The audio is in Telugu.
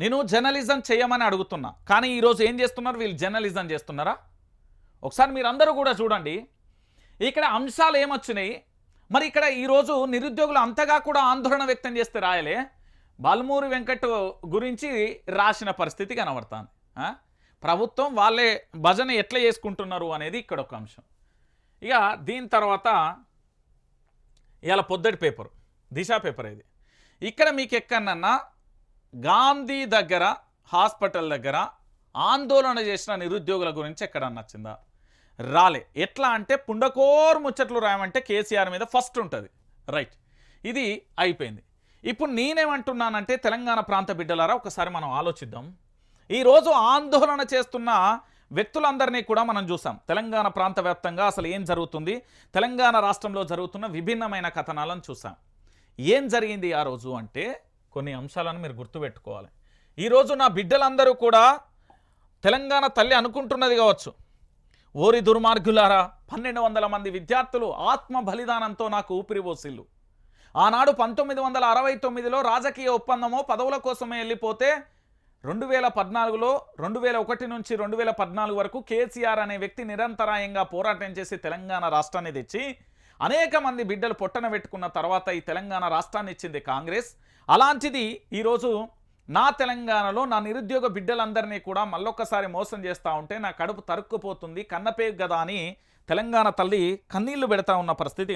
నేను జర్నలిజం చేయమని అడుగుతున్నా. కానీ ఈరోజు ఏం చేస్తున్నారు? వీళ్ళు జర్నలిజం చేస్తున్నారా? ఒకసారి మీరు అందరూ కూడా చూడండి. ఇక్కడ అంశాలు ఏమొచ్చినాయి? మరి ఇక్కడ ఈరోజు నిరుద్యోగులు అంతగా కూడా ఆందోళన వ్యక్తం చేస్తే రాయలే. బాల్మూరి వెంకట్ గురించి రాసిన పరిస్థితి కనబడుతుంది. ప్రభుత్వం వాళ్ళే భజన ఎట్లా చేసుకుంటున్నారు అనేది ఇక్కడ ఒక అంశం. ఇక దీని తర్వాత ఇవాళ పొద్దటి పేపర్ దిశా పేపర్ ఇది. ఇక్కడ మీకు ఎక్కడన్నా గాంధీ దగ్గర హాస్పిటల్ దగ్గర ఆందోళన చేసిన నిరుద్యోగుల గురించి ఎక్కడన్నా నచ్చిందా? రాలే. ఎట్లా అంటే పుండకోరు ముచ్చట్లు రాయమంటే కేసీఆర్ మీద ఫస్ట్ ఉంటుంది. రైట్. ఇది అయిపోయింది. ఇప్పుడు నేనేమంటున్నానంటే తెలంగాణ ప్రాంత బిడ్డలారా ఒకసారి మనం ఆలోచిద్దాం. ఈరోజు ఆందోళన చేస్తున్న వ్యక్తులందరినీ కూడా మనం చూసాం. తెలంగాణ ప్రాంత వ్యాప్తంగా అసలు ఏం జరుగుతుంది? తెలంగాణ రాష్ట్రంలో జరుగుతున్న విభిన్నమైన కథనాలను చూసాం. ఏం జరిగింది ఆ రోజు అంటే కొన్ని అంశాలను మీరు గుర్తుపెట్టుకోవాలి. ఈరోజు నా బిడ్డలందరూ కూడా తెలంగాణ తల్లి అనుకుంటున్నది కావచ్చు. ఓరి దుర్మార్గులారా పన్నెండు వందల మంది విద్యార్థులు ఆత్మ బలిదానంతో నాకు ఊపిరి పోసిల్లు. ఆనాడు పంతొమ్మిది వందల అరవై తొమ్మిదిలో రాజకీయ ఒప్పందమో పదవుల కోసమే వెళ్ళిపోతే రెండు వేల పద్నాలుగులో రెండు వేల ఒకటి నుంచి రెండు వేల పద్నాలుగు వరకు కేసీఆర్ అనే వ్యక్తి నిరంతరాయంగా పోరాటం చేసి తెలంగాణ రాష్ట్రాన్ని తెచ్చి అనేక మంది బిడ్డలు పొట్టన పెట్టుకున్న తర్వాత ఈ తెలంగాణ రాష్ట్రాన్ని ఇచ్చింది కాంగ్రెస్. అలాంటిది ఈరోజు నా తెలంగాణలో నా నిరుద్యోగ బిడ్డలందరినీ కూడా మళ్ళొక్కసారి మోసం చేస్తూ ఉంటే నా కడుపు తరుక్కుపోతుంది కన్నపే గదా అని తెలంగాణ తల్లి కన్నీళ్ళు పెడతా ఉన్న పరిస్థితి